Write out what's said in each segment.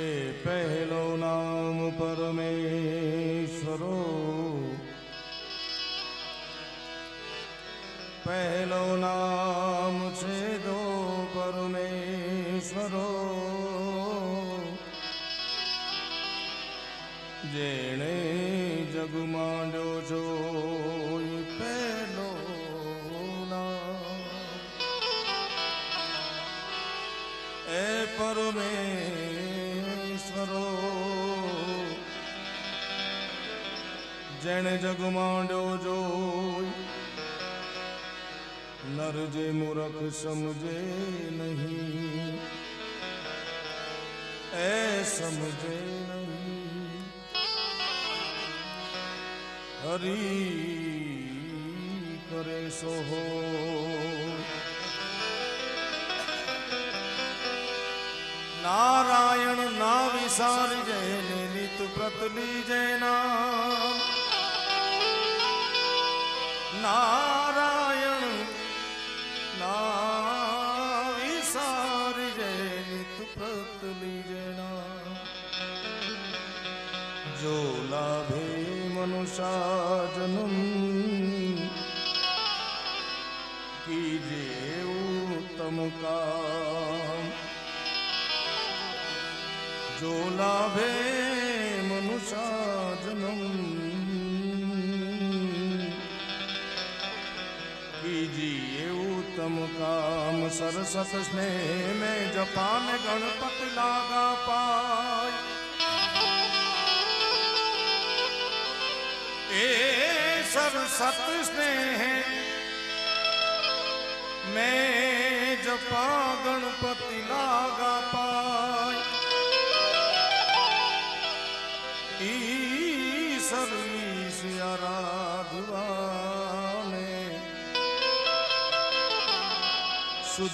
એ પહેલો નામ પરમેશ્વરો. પહેલો નામ છે દો પરમેશ્વરો. જેણે જગ માંડ્યો જેણે જગ માંડ્યો જોઈ. નર જે મૂરખ સમજે નહીં. એ સમજે નહીં. હરી કરે સોહો નારાયણ ના વિસારી જઈને નિત પ્રતલી જેના નારાયણ ના વિસારી જય નિત પ્રતલી જેના જો લાભે મનુષા જન્મ કીજે ઉત્તમ કામ જો લાભે મનુષા કીજીએ તમ કામ સરસત સ્નેહ में જપાન ગણપત લાગા પાય એ સરસત સ્નેહ મેં જપા ગણપતિ લાગા પાય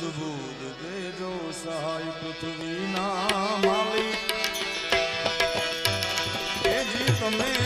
સુધ બુધ દેજો સહાય પૃથ્વીના માલિક. તમે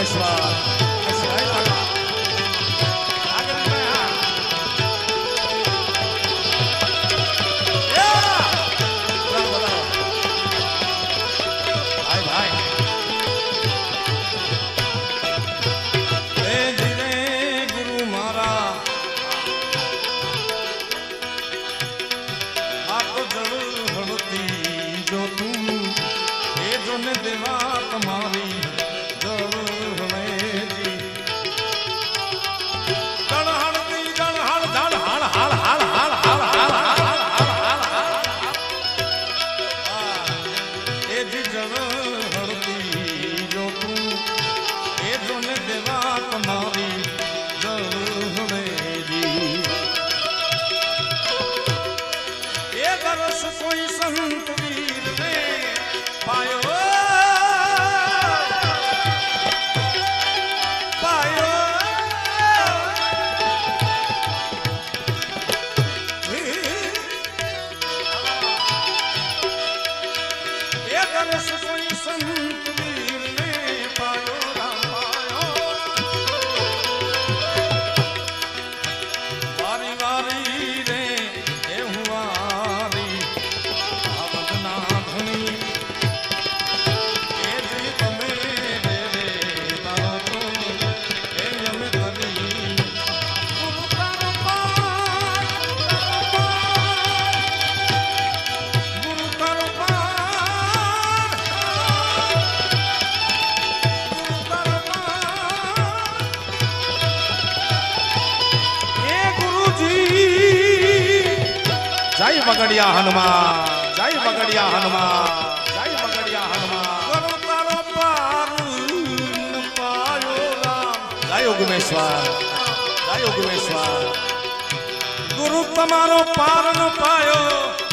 finish line. મગડિયા હનુમાન જય મગડિયા હનુમાન જય મગડિયા હનુમાન જય ઉગમેશ્વર. જય ઉગમેશ્વર. ગુરુ તમારો પારનો પાયો.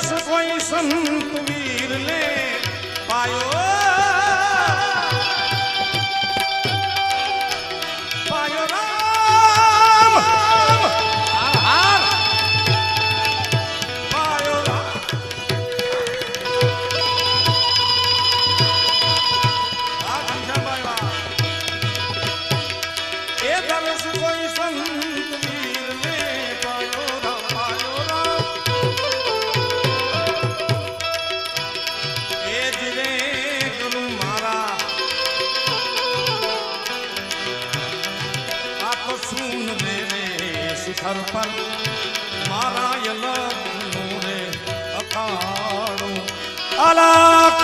યશ કોઈ સંત વીર લે પાયો મારા યલકનું રે અખાણું અલક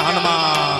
હનુમાન.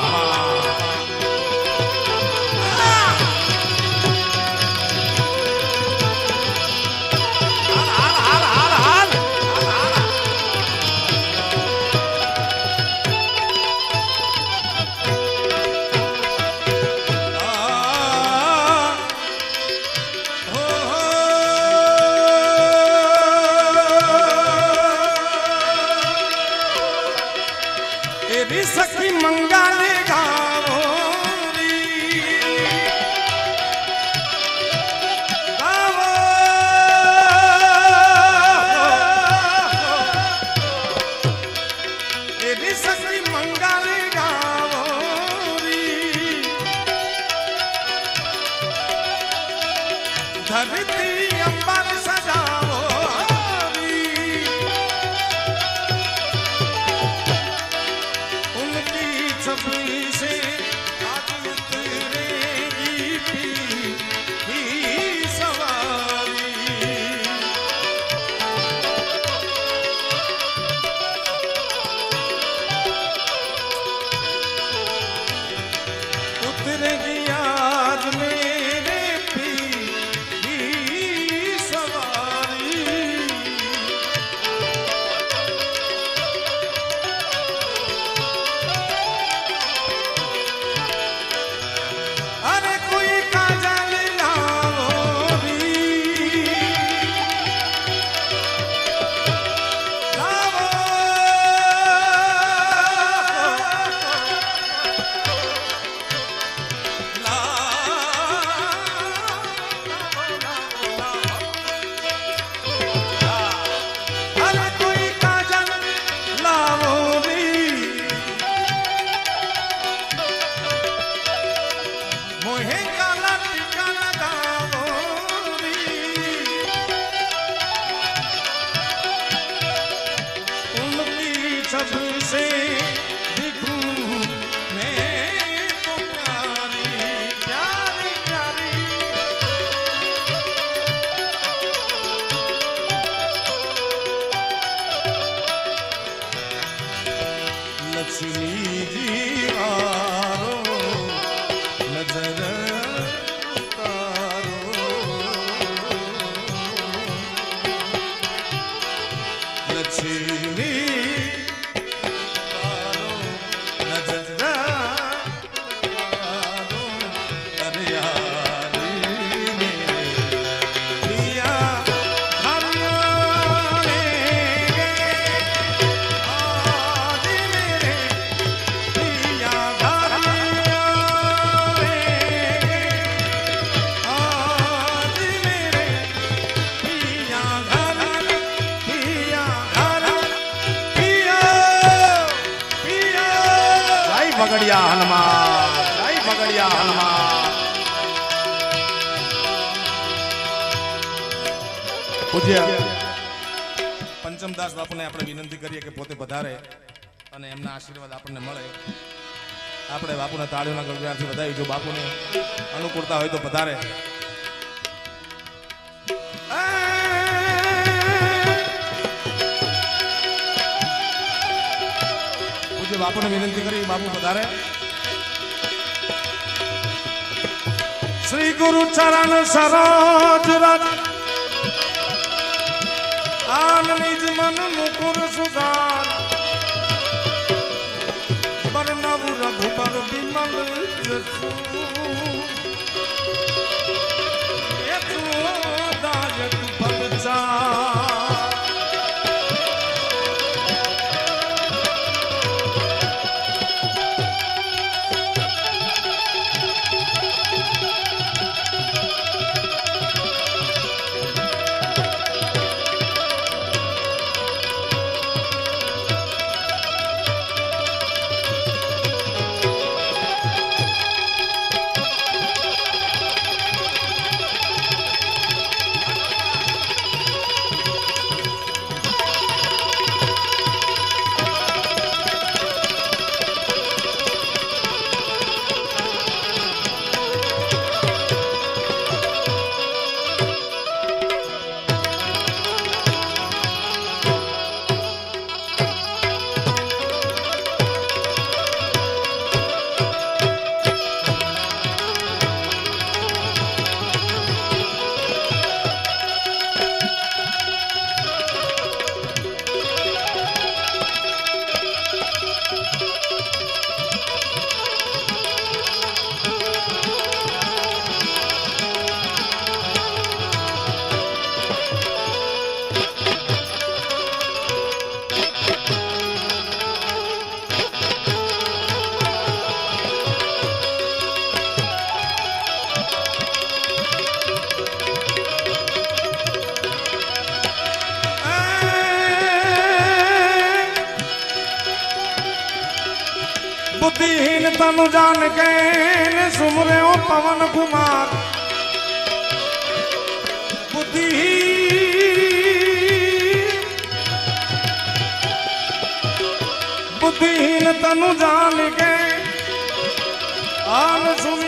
उनकी छवि से પગડિયા હનુમાન પૂજ્ય. પંચમદાસ બાપુને આપણે વિનંતી કરીએ કે પોતે પધારે અને એમના આશીર્વાદ આપણને મળે. આપણે બાપુના તાળીઓના ગળગાથી વધાવી, જો બાપુને અનુકૂળતા હોય તો પૂજ્ય, બાપુને વિનંતી કરી બાપુ પધારે. શ્રી ગુરુ ચરણ સરોજ રજ. આન નિજ મન મુકુર સુધાર. પરનવ રઘુબર વિમલ જસુ. તનુ જાન કે ને સુમર્યો પવન કુમાર બુદ્ધિ બુદ્ધિહીન તનુ જાન કે આન સુમિ